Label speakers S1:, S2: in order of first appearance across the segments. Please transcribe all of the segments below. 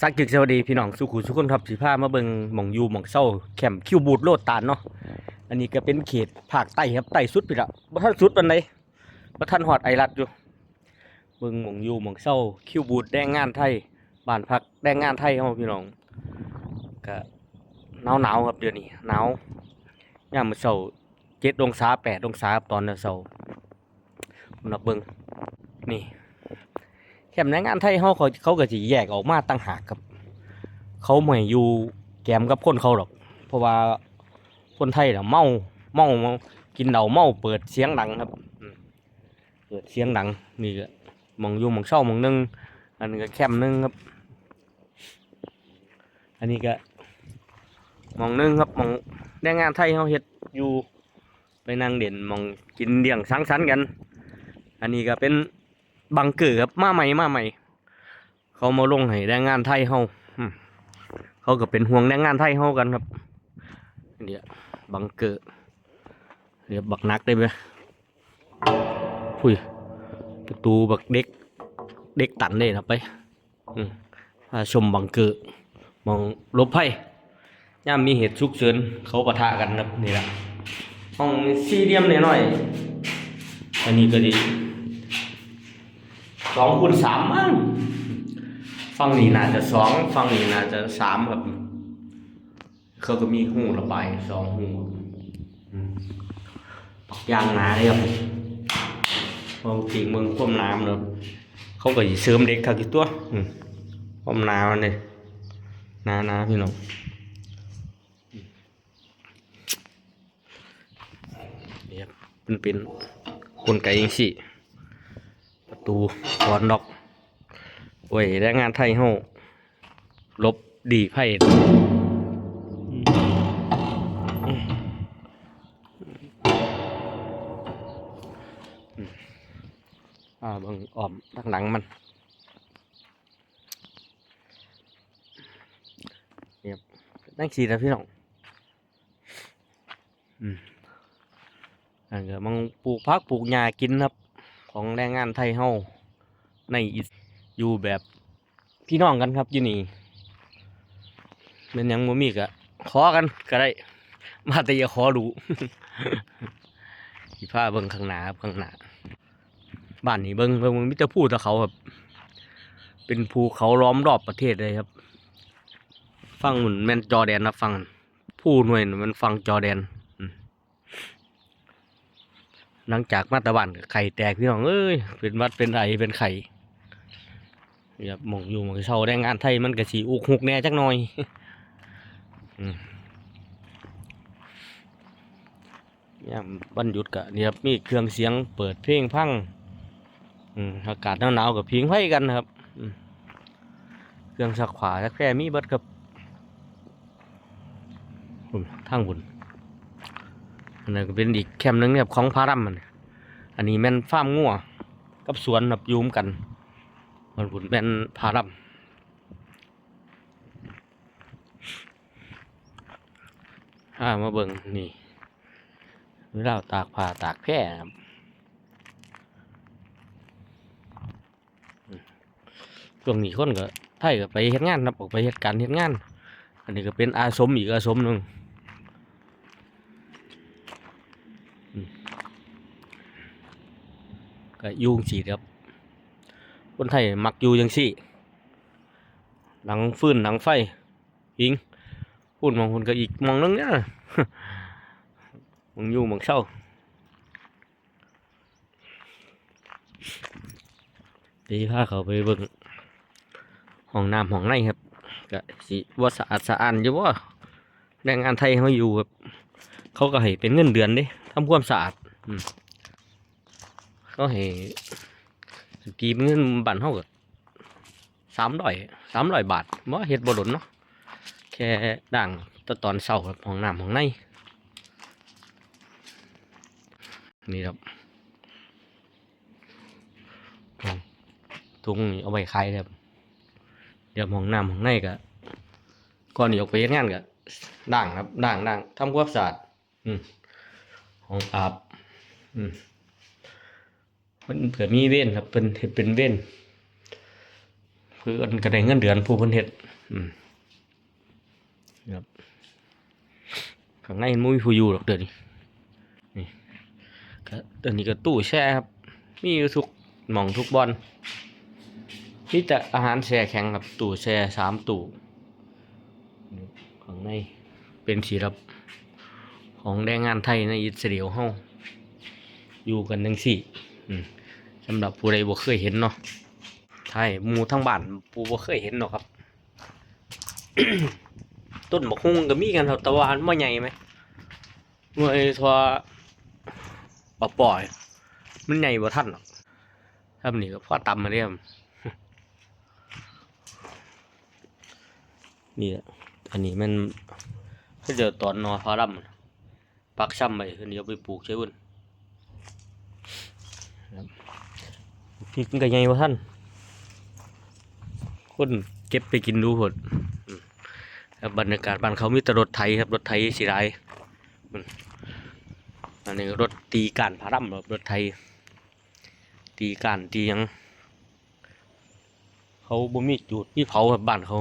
S1: สักจึกสวัสดีพี่น้องสุขุสุขคนครับสิพามาเบิงหม่องยูหม่องเศร้าแคมคิวบูดโลดตาลเนาะอันนี้ก็เป็นเขตภาคใต้ครับใต้สุดไปละบ่ทันสุดปานใดบ่ทันฮอดไอรัดอยู่เบิ่งหม่องยูหม่องเศร้าคิวบูดแรงงานไทยบ้านพักแรงงานไทยเฮาพี่น้องก็หนาวๆครับเดี๋ยวนี้หนาวยามมื้อเช้า7องศา8องศาครับตอนเช้าผมนับเบิงนี่ แคมป์แรงงานไทยเขาเขาเขาก็สิแยกออกมาตั้งหากครับ เขาไม่อยู่แกมกับคนเขาหรอก เพราะว่าคนไทยน่ะเมาเมาเมากินเหล้าเมาเปิดเสียงดังครับเปิดเสียงดังนี่ก็มองอยู่มองเศร้ามองหนึงอันนี้ก็แคมป์หนึงครับ อันนี้ก็มองหนึงครับมองแรงงานไทยเขาเฮ็ดอยู่ไปนั่งเด่นมองกินเลี้ยงสังสรรค์กัน อันนี้ก็เป็น บังเกิดครับมาใหม่มาใหม่เขามาลงให้แรงงานไทยเฮาเขาก็เป็นห่วงแรงงานไทยเฮากันครับเดี๋ยวบังเกิดเดี๋ยวบักนักได้ไหมพุยประตูบักเด็ก เด็กตันเลยครับไปมาชมบังเกิดมองลบภัยย่ามมีเหตุฉุกเฉินเขาปะทะกันครับนี่แหละห้องสี่เหลี่ยมหน่อยๆอันนี้ก็ดี สองคูณสามมั้งฝั่งนี้น่าจะสองฝั่งนี้น่าจะสามครับ เขาก็มีหูระบายสองหูปักยางหนาเลยครับมองจริงเมืองความน้ำเนาะเขาก็สิเสริมเด็กครับกี่ตัวความนามันเลยหนาหนาพี่น้องเนี่ครับเป็นเป็นกลไกยังสิประ ตูกอนล็อกโอ้ยแรงงานไทยเฮาลบดีไพ่อ่าบิ่งอ้อมทางหลังมันเนียบนั่งสีนะพี่น้องอืมอันก็มังปลูกพักปลูกหญ้ากินครับ ของแรงงานไทยเฮาในอิสอยู่แบบพี่น้องกันครับอยู่นี่เป็นยังบ่มีก็ขอกันก็ได้ มาแต่อย่าขอดูสิพาเบิ่งข้างหน้าครับข้างหน้าบ้านนี้เบิ่งเบิ่งมันมีแต่ภูแต่เขาครับ เป็นภูเขาล้อมรอบประเทศเลยครับ ฟังเหมือนแมนจอแดนนะฟังผู้หน่วยน่ะมันฟังจอแดน หลังจากมาตะวันไข่แตกพี่น้องเอ้ยเป็นวัดเป็นไอเป็นไข่เนี่ยมองอยู่มองเช่าแรงงานไทยมันก็สีอุกหุกแน่จักหน่อยเนี่ยวันหยุดกะเนี่ยมีเครื่องเสียงเปิดเพลงพังอืมอากาศหนาวๆกับพิงไฟกันครับเครื่องสักขวาสักแค่มีเบิดครับทางบุญ อันนั้นก็เป็นอีกแคมป์หนึงเนี่ยครับของพารัมมันอันนี้แม่นฟาร์มงัวกับสวนแบบอยูมกันมันผุนแม่นพารัมถ้ามาเบิ่งนี่เวลาตากผ้าตากแพร่ครับช่วงนี้คนก็ไทยก็ไปเฮ็ดงานครับออกไปเฮ็ดการเฮ็ดงาน อันนี้ก็เป็นอาสมอีกอาสมหนึ่ง ก็ยุงสีครับ คนไทยมักอยู่จังสี่ หลังฟืนหลังไฟหิงพูดมองคนก็อีกมองนึงเนี่ยมองอยู่มองเศร้าดีพาเขาไปเบิ่งห้องน้ำห้องในครับก็สิว่าสะอาดสะอ้านอยู่ว่าแรงงานไทยเขาอยู่ครับ เขาก็ให้เป็นเงินเดือนด้ทำความสะอาด เขาให้สกีมเงินบันเท่ากับสามร้อยสามร้อยบาทบ่เฮ็ดบ่หลนเนาะแค่ด่างตตอนเช้าครับห้องน้ำห้องในนี่ครับอืมถุงนี่เอาไว้ขายครับเดี๋ยวห้องน้ำห้องในก็ก่อนนี้ออกไปงานก็ด่างครับด่างด่างทำความสะอาดอืมห้องอาบอืม มันเผื่อมีเว้นครับเป็นเห็ดเป็นเว้นเพื่อนก็ได้เงินเดือนผู้เพิ่นเฮ็ดครับข้างในมันบ่มีผู้อยู่หรอกเดี๋ยวนี้นี่ก็อันนี้ก็ตู้แช่ครับ มีอยู่ทุกหม่องทุกบอนมีแต่อาหารแช่แข็งครับตู้แช่สามตู่ข้างในเป็นสีรับของแรงงานไทยในอิสราเอลเฮาอยู่กันจังซี่ สำหรับผู้ใดบ่เคยเห็นเนาะไทยหมูทั้งบ้านผู้บ่เคยเห็นเนาะครับ ต้นบักฮุ่งก็มีกันครับแต่ว่ามันบ่ใหญ่ไหมหน่วยทัวปอปล่อย มันใหญ่บ่ทันหรอกถ้ามันนี่ก็พ่อตำมาเรียมนี่อันนี้มันก็เจอตอนนอพารัมปักช่ำไปเดี๋ยวไปปลูกใช่บุญครับ พริกมันก็ใหญ่บ่ท่านคนเก็บไปกินดูผลอืมครับรรยากาศบ้านเขามีแต่รถไถครับรถไถสีไรอันนี้รถตีการพารัมครับรถไถตีการตียัง เขาบ่มีจุดที่เผาครับบ้านเขา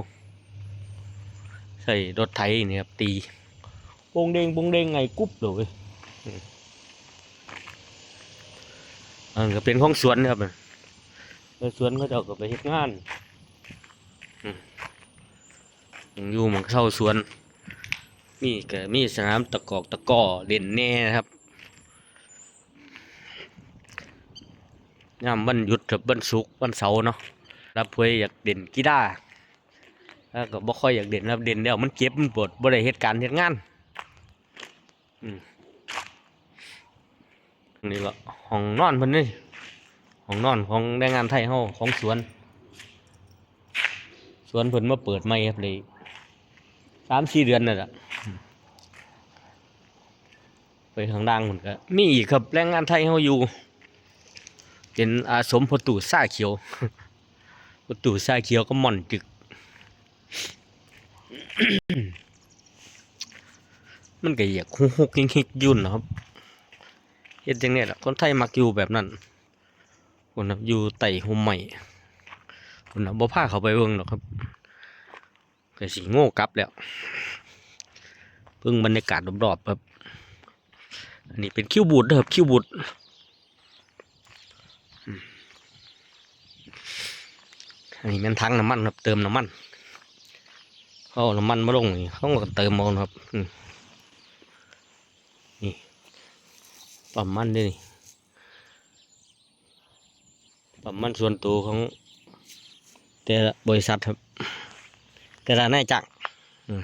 S1: ใส่รถไถนี่ครับตีปงเด้งปงเด้งไงกุ๊บเลยอันก็เป็นของสวนครับ แล้วสวนเขาเจ้าก็ไปเฮ็ดงานอยู่มองเช่าสวน มีก็มีสนามตะกอกตะก้อเล่นแน่ครับยามวันหยุดกับวันศุกร์วันเสาร์เนาะรับเพื่ออยากเด่นกีฬาแล้วก็บ่ค่อยอยากเด่นรับเด่นแล้วมันเจ็บมันปวดบ่ได้เฮ็ดการณ์เฮ็ดงานอืมนี่ก็ห้องนอนเพิ่นนี่ ห้องนอนของแรงงานไทยเฮาของสวน สวนเพิ่นมาเปิดใหม่ครับเลยสามสี่เดือนนั่นแหละไปข้างล่างมันก็มีอีกครับแรงงานไทยเฮาอยู่ เป็นอาสมพตู่ซ่าเขียวพตู่ซ่าเขียวก็หม่อนจึก มันก็อยากคุกคุกยิงฮิกยุ่นนะครับเฮ็ดจังเนี่ยแหละคนไทยมักอยู่แบบนั้น คนนะอยู่ไต่ห่มใหม่คนนะบ่พาเขาไปเบิ่งหรอกครับก็สิโง่กลับแล้วเพิ่งบรรยากาศรอบๆครับ อันนี้เป็นคิวบูดเด้อครับคิวบูดอันนี้เป็นถังน้ำมันครับเติมน้ำมันเขาน้ำมันมาลงนี่เขาก็เติมเอานะครับนี่ปั๊มมันด้วยนี่ ปั๊มมันส่วนตัวของ แต่ละบริษัทครับ แต่ละนายจ้างอืม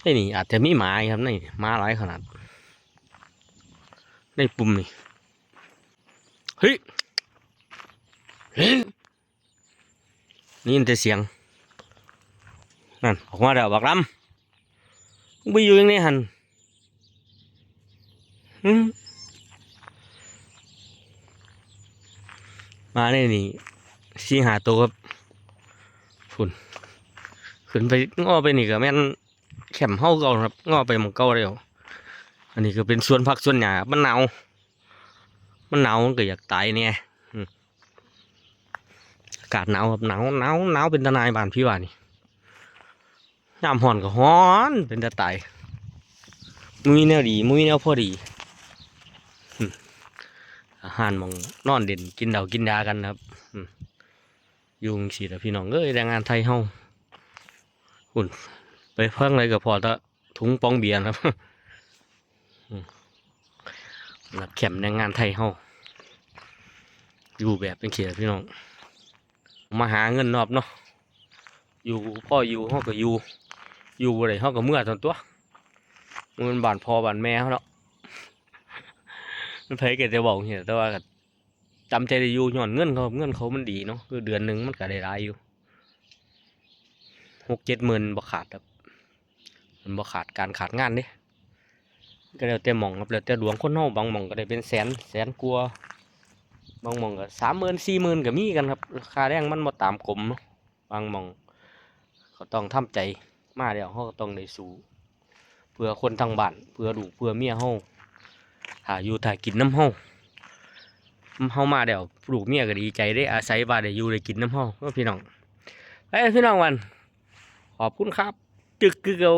S1: ไอ้นี่อาจจะมีหมาครับนี่หมาหลายขนาดในปุ่มนี่เฮ้ยเฮ้ยนี่ยินแต่เสียงนั่นออกมาแล้วบักลำไปอยู่ยังไงหันหึม มาเนี่ยนี่สีหาตัวครับฝุ่นขึ้นไปงอไปนี่ก็แม่นแคมเฮาเก่าครับงอไปมองเก่าแล้วอันนี้ก็เป็นส่วนผักส่วนหญ้ามันหนาวมันหนาวมันก็อยากตายเนี่ยอากาศหนาวครับหนาวหนาวหนาวเป็นทนายบ้านพี่ว่านี่ยามห่อนก็ฮ้อนเป็นตะตายมุ้ยแนวดีมุ้ยแนวพอดี อาหารมองนอนเด่นกินเดากินยากันครับอยุงสีแต่พี่น้องเอ้ยแรงงานไทยเฮาหุ่น ไปเพิ่งอะไรก็พอตะถุงปองเบียร์ครับหึนับแคมแรงงานไทยเฮาอยู่แบบเป็นเขียพี่น้อง มาหาเงินนอบเนาะอยู่พ่ออยู่เฮาก็อยู่ อยู่บ่ได้เฮาก็เมื่อตอนตัวมันบานพอบานแม่เขาเนาะ มันไผก็จะบอกเหี้ยแต่ว่าก็จำใจได้อยู่ย้อนเงินเขาเงินเขามันดีเนาะคือเดือนหนึ่งมันก็ได้หลายอยู่หกเจ็ดหมื่นบ่ขาดครับมันบ่ขาดการขาดงานเด้ก็แล้วแต่มองครับแล้วแต่ดวงคนเฮาบางมองก็ได้เป็นแสนแสนกว่าบางมองก็สามหมื่นสี่หมื่นก็มีกันครับราคาแรงมันบ่ตามกลมเนาะบางมองก็ต้องทำใจมาแล้วเขาก็ต้องได้สู้เพื่อคนทางบ้านเพื่อลูกเพื่อเมียเฮา หาอยู่ถ่ายกินน้ำเฮาเฮามาเดี๋ยวปลูกเมียก็ดีใจได้อาศัยว่าได้อยู่ได้กินน้ำเฮาเนาะพี่น้องเอ้พี่น้องวัน ขอบคุณครับ จึกคือเกา